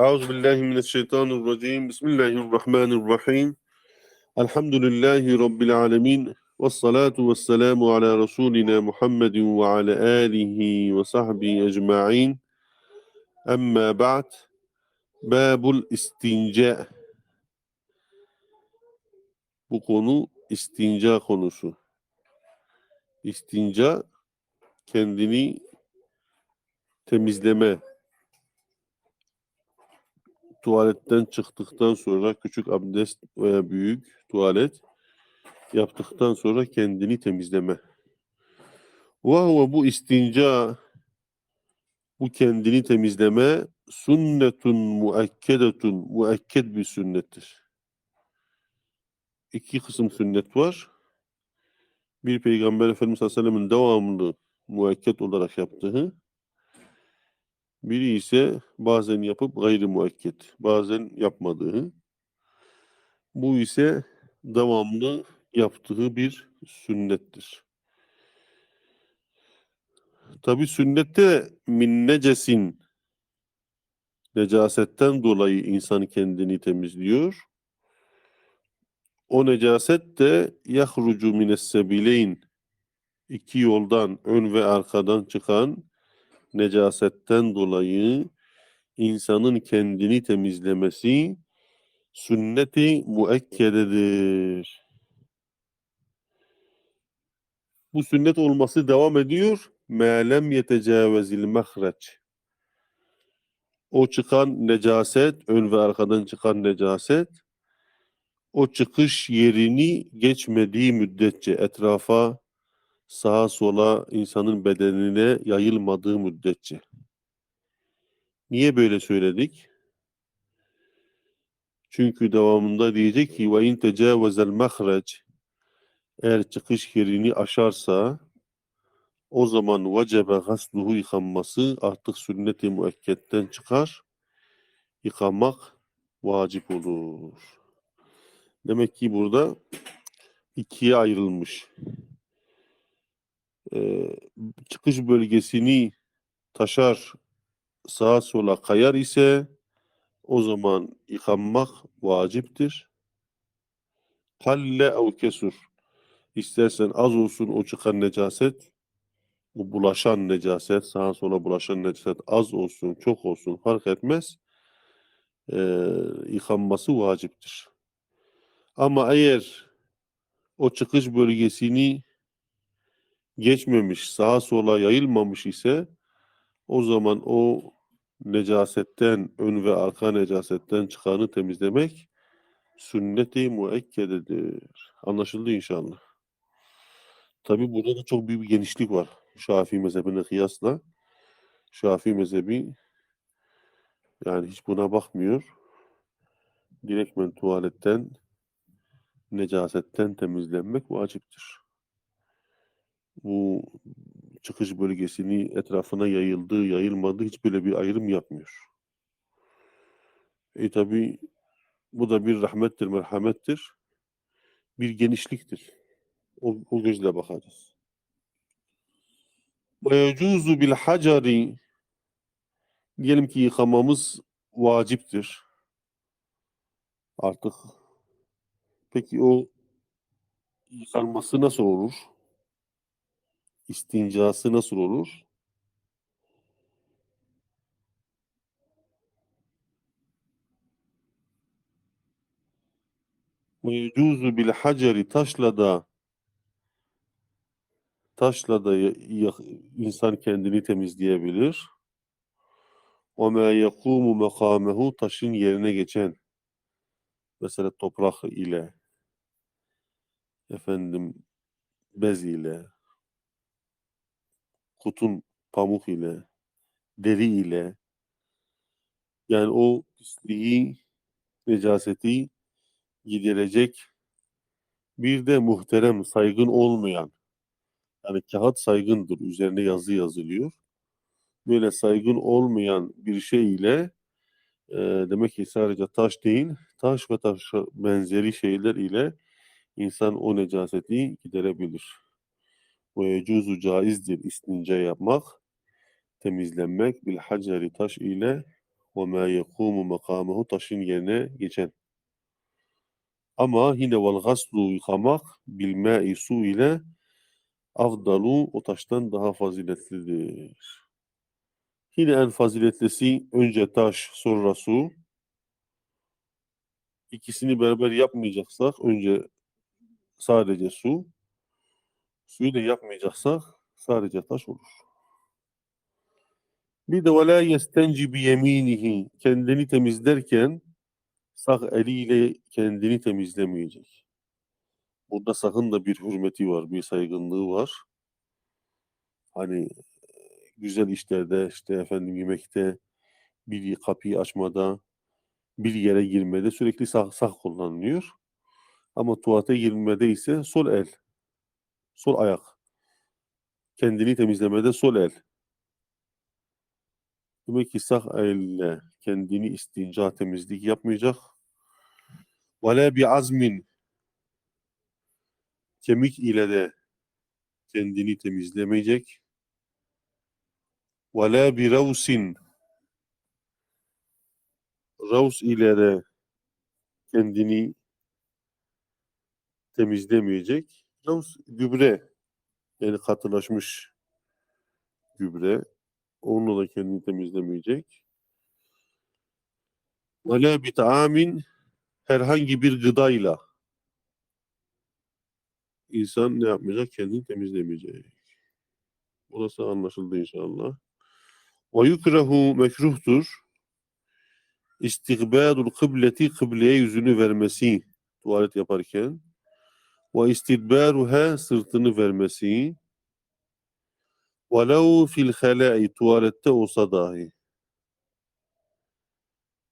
أعوذ بالله من الشيطان الرجيم بسم الله الرحمن الرحيم الحمد لله رب العالمين والصلاة والسلام على رسولنا محمد وعلى آله وصحبه أجمعين أما بعد باب الاستنجاء Bu konu istinca konusu. İstinca kendini temizleme. Tuvaletten çıktıktan sonra küçük abdest veya büyük tuvalet yaptıktan sonra kendini temizleme. Ve huve bu istinca bu kendini temizleme sünnetun muekkedetun muekked bir sünnettir. İki kısım sünnet var. Bir Peygamber Efendimiz sallallahu aleyhi ve sellem'in devamlı muekket olarak yaptığı, biri ise bazen yapıp gayri muekket, bazen yapmadığı. Bu ise devamlı yaptığı bir sünnettir. Tabi sünnette min necesin necasetten dolayı insan kendini temizliyor. O necaset de yahrucu mines sebileyn iki yoldan ön ve arkadan çıkan necasetten dolayı insanın kendini temizlemesi sünneti muekkededir. Bu sünnet olması devam ediyor. Melem yetecavvezil mahreç. O çıkan necaset, ön ve arkadan çıkan necaset o çıkış yerini geçmediği müddetçe etrafa, sağa sola insanın bedenine yayılmadığı müddetçe. Niye böyle söyledik? Çünkü devamında diyecek ki ve in tecavezel mahreç eğer çıkış yerini aşarsa o zaman vecebe gasluhu yıkanması artık sünnet-i müekketten çıkar. Yıkamak vacip olur. Demek ki burada ikiye ayrılmış. Ee, çıkış bölgesini taşar sağa sola kayar ise o zaman yıkanmak vaciptir. Kalle ev kesur. İstersen az olsun o çıkan necaset, o bulaşan necaset, sağa sola bulaşan necaset az olsun, çok olsun fark etmez. Ee, yıkanması vaciptir. Ama eğer o çıkış bölgesini geçmemiş, sağa sola yayılmamış ise o zaman o necasetten, ön ve arka necasetten çıkanı temizlemek sünnet-i muekkededir. Anlaşıldı inşallah. Tabi burada da çok büyük bir genişlik var. Şafii mezhebine kıyasla. Şafii mezhebi yani hiç buna bakmıyor. Direktmen tuvaletten necasetten temizlenmek vaciptir. Bu çıkış bölgesini etrafına yayıldığı, yayılmadığı hiç böyle bir ayrım yapmıyor. E tabi bu da bir rahmettir, merhamettir. Bir genişliktir. O, o gözle bakacağız. Ve yecuzu diyelim ki yıkamamız vaciptir. Artık Peki o yıkanması nasıl olur? İstincası nasıl olur? Mevcuzu bil haceri taşla da taşla da insan kendini temizleyebilir. O me yekumu mekamehu taşın yerine geçen mesela toprak ile efendim bez ile kutun pamuk ile deri ile yani o pisliği necaseti giderecek bir de muhterem saygın olmayan yani kağıt saygındır üzerine yazı yazılıyor böyle saygın olmayan bir şey ile e, demek ki sadece taş değil taş ve taş benzeri şeyler ile insan o necaseti giderebilir. Ve yecuzu caizdir istinca yapmak, temizlenmek bil haceri taş ile ve ma yekumu makamehu taşın yerine geçen. Ama yine vel gaslu yıkamak bil ma'i su ile afdalu o taştan daha faziletlidir. Yine en faziletlisi önce taş sonra su. İkisini beraber yapmayacaksak önce sadece su. Suyu da yapmayacaksak sadece taş olur. Bir de وَلَا يَسْتَنْجِ بِيَم۪ينِهِ Kendini temizlerken sağ eliyle kendini temizlemeyecek. Burada sakın da bir hürmeti var, bir saygınlığı var. Hani güzel işlerde, işte efendim yemekte, bir kapıyı açmada, bir yere girmede sürekli sağ, sağ kullanılıyor. Ama tuvalete girmede ise sol el, sol ayak. Kendini temizlemede sol el. Demek ki sağ elle kendini istinca temizlik yapmayacak. Vela bi azmin kemik ile de kendini temizlemeyecek. Vela bi ravsin ravs ile de kendini temizlemeyecek. Ravs gübre yani katılaşmış gübre. Onunla da kendini temizlemeyecek. Vela bi taamin herhangi bir gıdayla insan ne yapmayacak? Kendini temizlemeyecek. Burası anlaşıldı inşallah. Ve yukrahu mekruhtur. İstikbalul kıbleti kıbleye yüzünü vermesi tuvalet yaparken ve istidbaruha sırtını vermesi velev fil halai tuvalette olsa dahi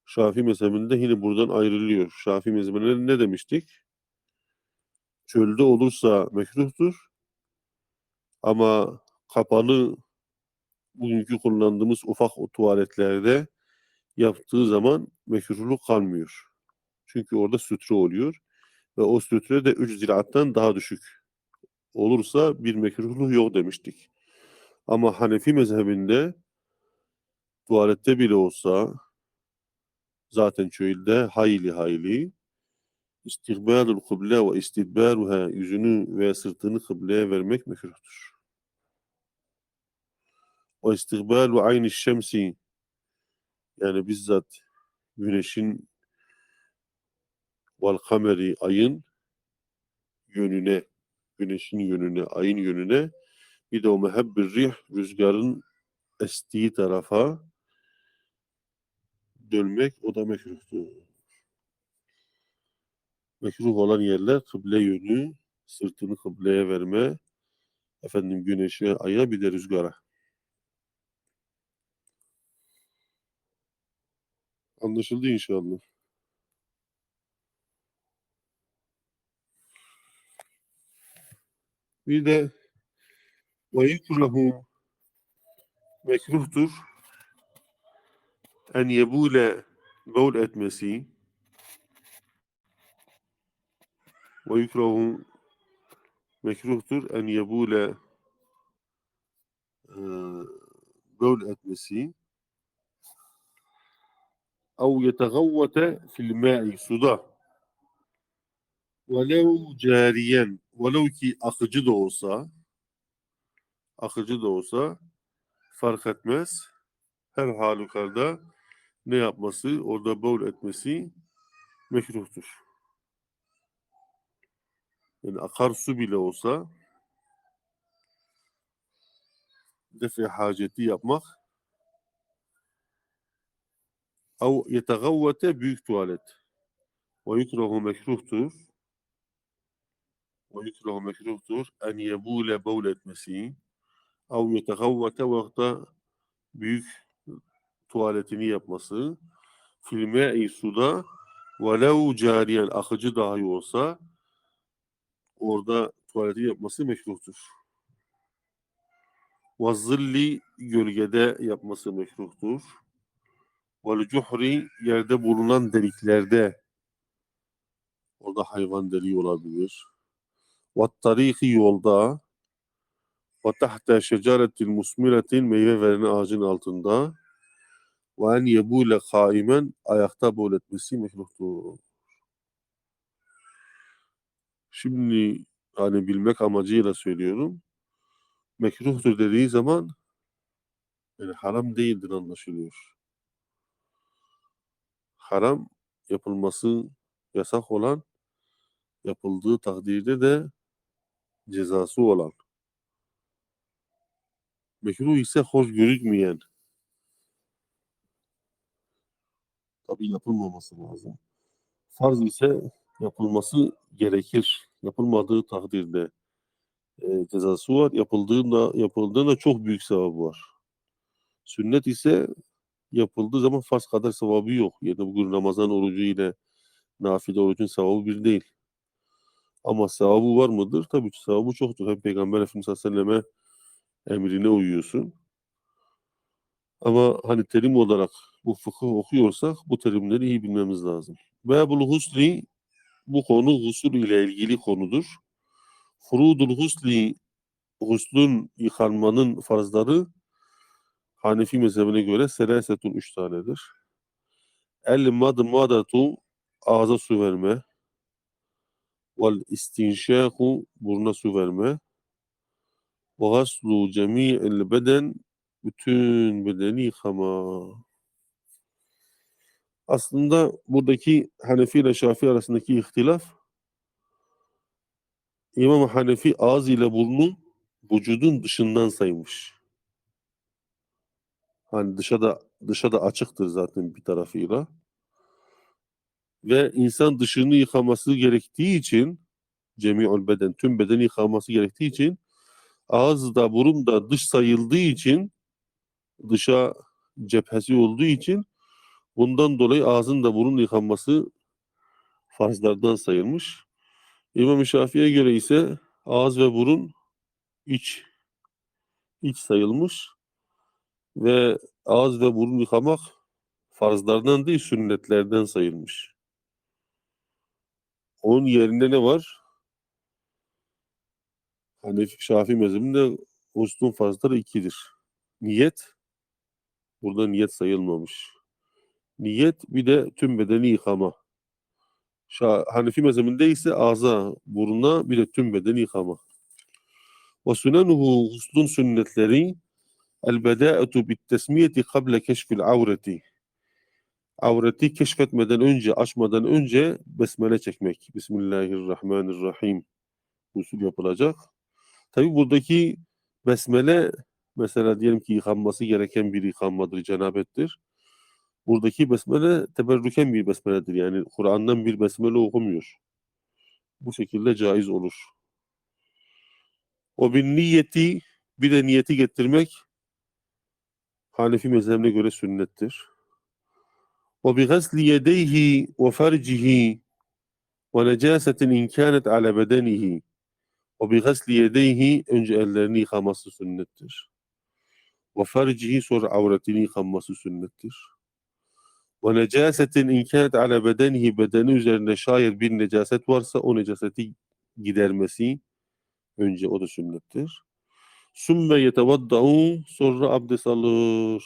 Şafii mezhebinde yine buradan ayrılıyor. Şafii mezhebinde ne demiştik? Çölde olursa mekruhtur. Ama kapalı bugünkü kullandığımız ufak o tuvaletlerde yaptığı zaman mekruhluk kalmıyor. Çünkü orada sütre oluyor. Ve o sütre de 3 ziraattan daha düşük. Olursa bir mekruhluk yok demiştik. Ama Hanefi mezhebinde tuvalette bile olsa zaten çölde hayli hayli istikbalul kıble ve istidbaruha yüzünü ve sırtını kıbleye vermek mekruhtur. Ve istikbalu aynı şemsi yani bizzat güneşin vel kameri ayın yönüne güneşin yönüne ayın yönüne bir de o mehebbir rih rüzgarın estiği tarafa dönmek o da mekruhtur. Mekruh olan yerler kıble yönü, sırtını kıbleye verme, efendim güneşe, aya bir de rüzgara. Anlaşıldı inşallah. Bir de ve yukrahu mekruhtur en yebule bol etmesi ve yukrahu mekruhtur en yebule e, bol etmesi أو يتغوط في الماء suda velev cariyen velev ki akıcı da olsa akıcı da olsa fark etmez her halükarda ne yapması orada bol etmesi mekruhtur. Yani akarsu bile olsa defi haceti yapmak Av yetagavvete büyük tuvalet. Ve yukrahu mekruhtur. Ve yukrahu mekruhtur. En yebule bavl etmesi. Av yetagavvete vakta büyük tuvaletini yapması. Filme suda velev cariyen akıcı dahi olsa orada tuvaleti yapması mekruhtur. Ve zilli gölgede yapması mekruhtur. Vel cuhri yerde bulunan deliklerde orada hayvan deliği olabilir. Ve tariki yolda ve tahta şecaretil musmiretin meyve veren ağacın altında ve en yebule kaimen ayakta bol etmesi mekruhtur. Şimdi hani bilmek amacıyla söylüyorum. Mekruhtur dediği zaman yani haram değildir anlaşılıyor. Haram yapılması yasak olan yapıldığı takdirde de cezası olan. Mekruh ise hoş görükmeyen. Tabi yapılmaması lazım. Farz ise yapılması gerekir. Yapılmadığı takdirde e, cezası var. Yapıldığında yapıldığında çok büyük sevabı var. Sünnet ise yapıldığı zaman farz kadar sevabı yok. Yani bugün Ramazan orucu ile nafile orucun sevabı bir değil. Ama sevabı var mıdır? Tabii ki sevabı çoktur. Hem Peygamber Efendimiz Aleyhisselam'e emrine uyuyorsun. Ama hani terim olarak bu fıkıh okuyorsak bu terimleri iyi bilmemiz lazım. Babul husli bu konu husul ile ilgili konudur. Furudul husli huslun yıkanmanın farzları Hanefi mezhebine göre selasetun üç tanedir. El madmadatu ağza su verme. Vel istinşaku buruna su verme. Ve gaslu cemi'il beden bütün bedeni yıkama. Aslında buradaki Hanefi ile Şafii arasındaki ihtilaf İmam Hanefi ağız ile burnu vücudun dışından saymış. Hani dışa da dışa da açıktır zaten bir tarafıyla. Ve insan dışını yıkaması gerektiği için cemi'ül beden tüm bedeni yıkaması gerektiği için ağız da burun da dış sayıldığı için dışa cephesi olduğu için bundan dolayı ağzın da burun yıkanması farzlardan sayılmış. İmam-ı Şafii'ye göre ise ağız ve burun iç iç sayılmış ve ağız ve burun yıkamak farzlardan değil sünnetlerden sayılmış. Onun yerinde ne var? Hanefi Şafii mezhebinde uslun farzları ikidir. Niyet burada niyet sayılmamış. Niyet bir de tüm bedeni yıkama. Şa Hanefi mezhebinde ise ağza, buruna bir de tüm bedeni yıkama. Ve sünenuhu huslun sünnetleri el bedâetu bit tesmiyeti kable keşfil avreti. Avreti keşfetmeden önce, açmadan önce besmele çekmek. Bismillahirrahmanirrahim. Usul yapılacak. Tabi buradaki besmele mesela diyelim ki yıkanması gereken bir yıkanmadır, cenabettir. Buradaki besmele teberrüken bir besmeledir. Yani Kur'an'dan bir besmele okumuyor. Bu şekilde caiz olur. O bin niyeti bir de niyeti getirmek Hanefi mezhebine göre sünnettir. Ve necasetin in kânet ala bedenihi ve bi gasli yedeyhi önce ellerini yıkaması sünnettir. Ve fercihi sonra avretini yıkanması sünnettir. Ve necasetin in kânet ala bedenihi bedeni üzerinde şayet bir necaset varsa o necaseti gidermesi önce o da sünnettir. Sümme yetevadda'u sonra abdest alır.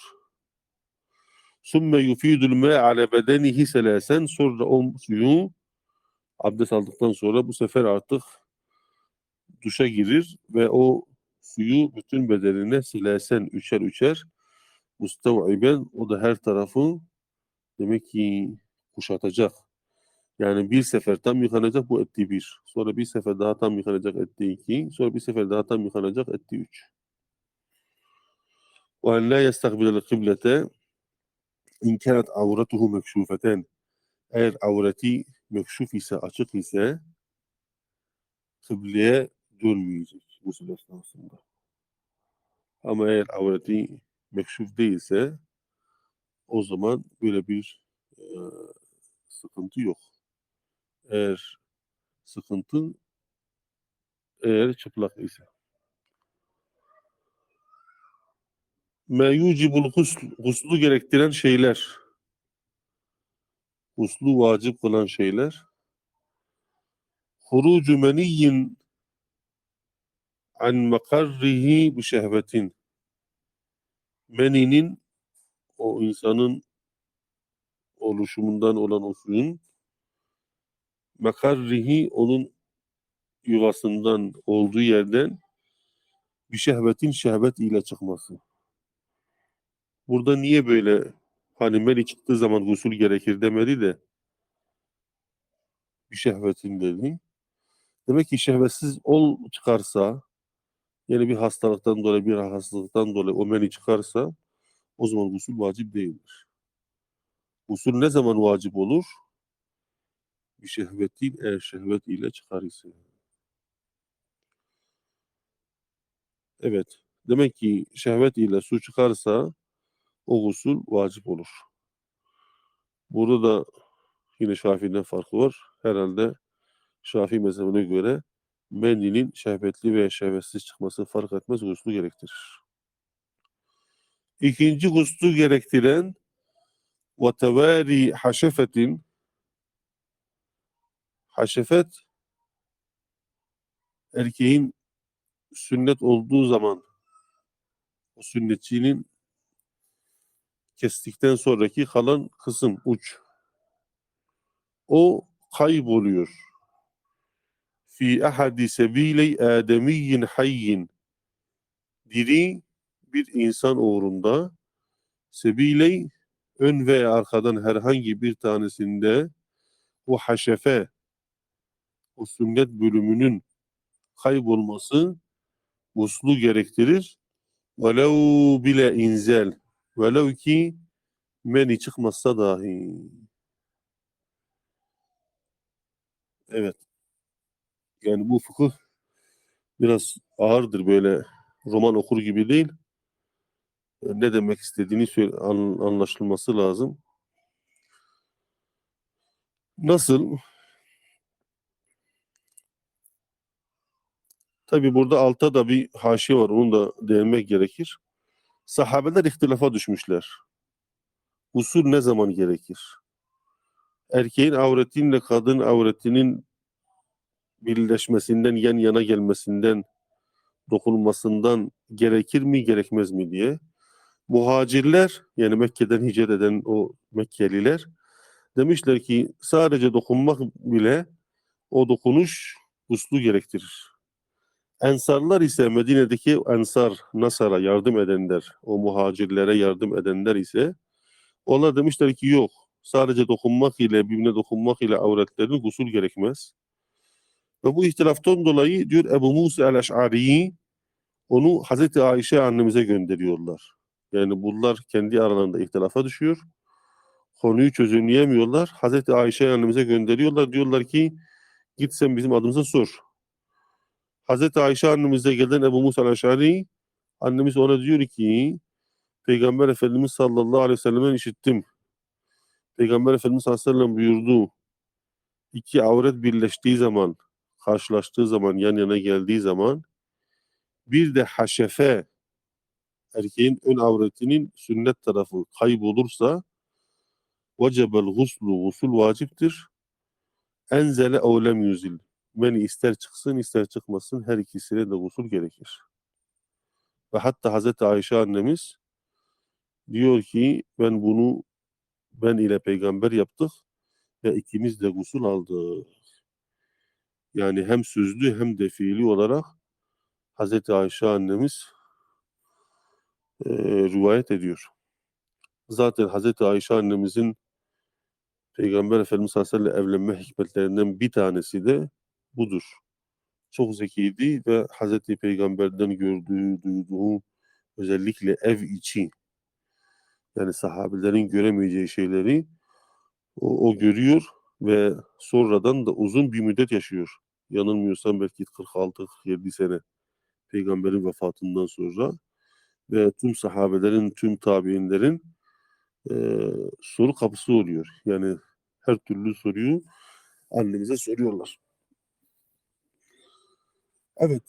Sümme yufidul me ale bedenihi selesen. Sonra o suyu abdest aldıktan sonra bu sefer artık duşa girir ve o suyu bütün bedenine silesen üçer üçer mustav'iben o da her tarafı demek ki kuşatacak. Yani bir sefer tam yıkanacak bu etti bir. Sonra bir sefer daha tam yıkanacak etti iki. Sonra bir sefer daha tam yıkanacak etti üç. Ve en la yestakbilel kıblete İn kânet avretuhu mekşûfeten. Eğer avreti mekşuf ise, açık ise kıbleye dönmeyecek gusül esnasında. Ama eğer avreti mekşuf değilse o zaman böyle bir e, sıkıntı yok. Eğer sıkıntı eğer çıplak ise. Me yucibul husl, huslu gerektiren şeyler. Huslu vacip kılan şeyler. Hurucu meniyyin an makarrihi bi şehvetin. Meninin o insanın oluşumundan olan o suyun mekarrihi onun yuvasından olduğu yerden bir şehvetin şehvet ile çıkması. Burada niye böyle hani meni çıktığı zaman gusül gerekir demedi de bir şehvetin dedi. Demek ki şehvetsiz ol çıkarsa yani bir hastalıktan dolayı bir hastalıktan dolayı o meni çıkarsa o zaman gusül vacip değildir. Gusül ne zaman vacip olur? Bir şehvetin eğer şehvet ile çıkar ise. Evet. Demek ki şehvet ile su çıkarsa o gusül vacip olur. Burada da yine Şafii'den farkı var. Herhalde Şafii mezhebine göre mendilin şehvetli veya şehvetsiz çıkması fark etmez guslu gerektirir. İkinci guslu gerektiren ve tevari haşefetin haşefet erkeğin sünnet olduğu zaman o sünnetçinin kestikten sonraki kalan kısım uç o kayboluyor. Fi ahadi sebiley ademiyyin hayyin diri bir insan uğrunda sebiley ön ve arkadan herhangi bir tanesinde o haşefe o sünnet bölümünün kaybolması uslu gerektirir. Velev bile inzel. Velev ki meni çıkmazsa dahi. Evet. Yani bu fıkıh biraz ağırdır böyle roman okur gibi değil. Ne demek istediğini söyle, an- anlaşılması lazım. Nasıl? Tabi burada altta da bir haşiye var. Onu da değinmek gerekir. Sahabeler ihtilafa düşmüşler. Usul ne zaman gerekir? Erkeğin avretiyle kadın avretinin birleşmesinden, yan yana gelmesinden, dokunmasından gerekir mi, gerekmez mi diye. Muhacirler, yani Mekke'den hicret eden o Mekkeliler demişler ki sadece dokunmak bile o dokunuş uslu gerektirir. Ensarlar ise Medine'deki Ensar, Nasar'a yardım edenler, o muhacirlere yardım edenler ise onlar demişler ki yok. Sadece dokunmak ile, birbirine dokunmak ile avretlerin gusül gerekmez. Ve bu ihtilaftan dolayı diyor Ebu Musa el-Eş'ari'yi onu Hazreti Ayşe annemize gönderiyorlar. Yani bunlar kendi aralarında ihtilafa düşüyor. Konuyu çözümleyemiyorlar. Hazreti Ayşe annemize gönderiyorlar. Diyorlar ki git sen bizim adımıza sor. Hazreti Ayşe annemize gelen Ebu Musa el-Eş'ari annemiz ona diyor ki Peygamber Efendimiz sallallahu aleyhi ve sellem'den işittim. Peygamber Efendimiz sallallahu aleyhi ve sellem buyurdu. İki avret birleştiği zaman, karşılaştığı zaman, yan yana geldiği zaman bir de haşefe erkeğin ön avretinin sünnet tarafı kaybolursa vecebel guslu gusul vaciptir. Enzele ev lem yüzil. Meni ister çıksın ister çıkmasın her ikisine de gusul gerekir. Ve hatta Hazreti Ayşe annemiz diyor ki ben bunu ben ile peygamber yaptık ve ikimiz de gusül aldık. Yani hem sözlü hem de fiili olarak Hazreti Ayşe annemiz e, rivayet ediyor. Zaten Hazreti Ayşe annemizin Peygamber Efendimiz sallallahu aleyhi ve sellem evlenme hikmetlerinden bir tanesi de budur. Çok zekiydi ve Hazreti Peygamber'den gördüğü, duyduğu özellikle ev içi yani sahabelerin göremeyeceği şeyleri o, o görüyor ve sonradan da uzun bir müddet yaşıyor. Yanılmıyorsam belki 46-47 sene peygamberin vefatından sonra ve tüm sahabelerin, tüm tabiinlerin e, soru kapısı oluyor. Yani her türlü soruyu annemize soruyorlar. Evet.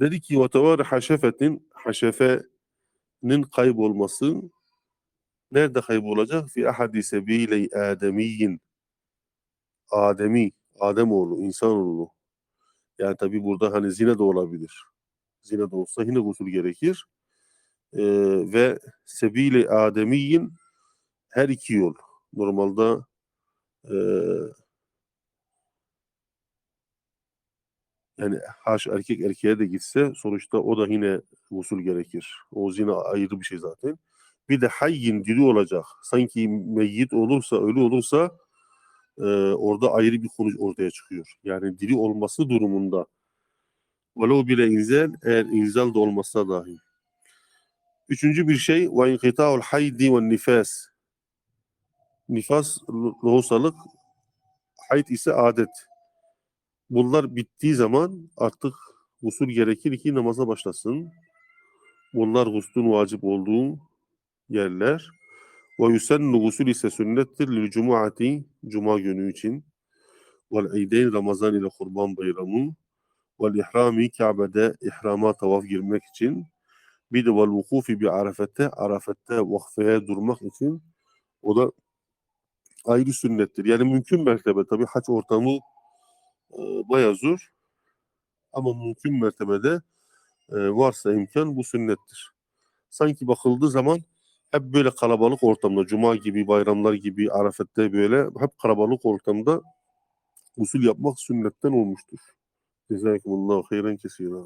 Dedi ki وَتَوَارِ haşefetin haşefenin kaybolması nerede kaybolacak? Fi ahadi sebiley ademiyyin Ademi, Ademoğlu, insanoğlu. Yani tabi burada hani zina da olabilir. Zina da olsa yine gusül gerekir. e, ve sebili ademiyin her iki yol. Normalde e, yani haş erkek erkeğe de gitse sonuçta o da yine usul gerekir. O yine ayrı bir şey zaten. Bir de hayyin diri olacak. Sanki meyyit olursa, ölü olursa e, orada ayrı bir konu ortaya çıkıyor. Yani diri olması durumunda. Velev bile inzal, eğer inzal da olmasa dahi. Üçüncü bir şey ve inkita'ul haydi ve nifas. Nifas lohusalık, hayd ise adet. Bunlar bittiği zaman artık usul gerekir ki namaza başlasın. Bunlar guslun vacip olduğu yerler. Ve yusennu gusul ise sünnettir lil cumuati cuma günü için. Vel eydeyn Ramazan ile kurban bayramı. Vel ihrami Kabe'de ihrama tavaf girmek için. Bir de vel vukufi bi arafette arafette vakfeye durmak için. O da ayrı sünnettir. Yani mümkün mertebe tabi haç ortamı e, bayağı zor. Ama mümkün mertebede e, varsa imkan bu sünnettir. Sanki bakıldığı zaman hep böyle kalabalık ortamda, cuma gibi, bayramlar gibi, arafette böyle hep kalabalık ortamda usul yapmak sünnetten olmuştur. Cezakumullahu hayran kesira.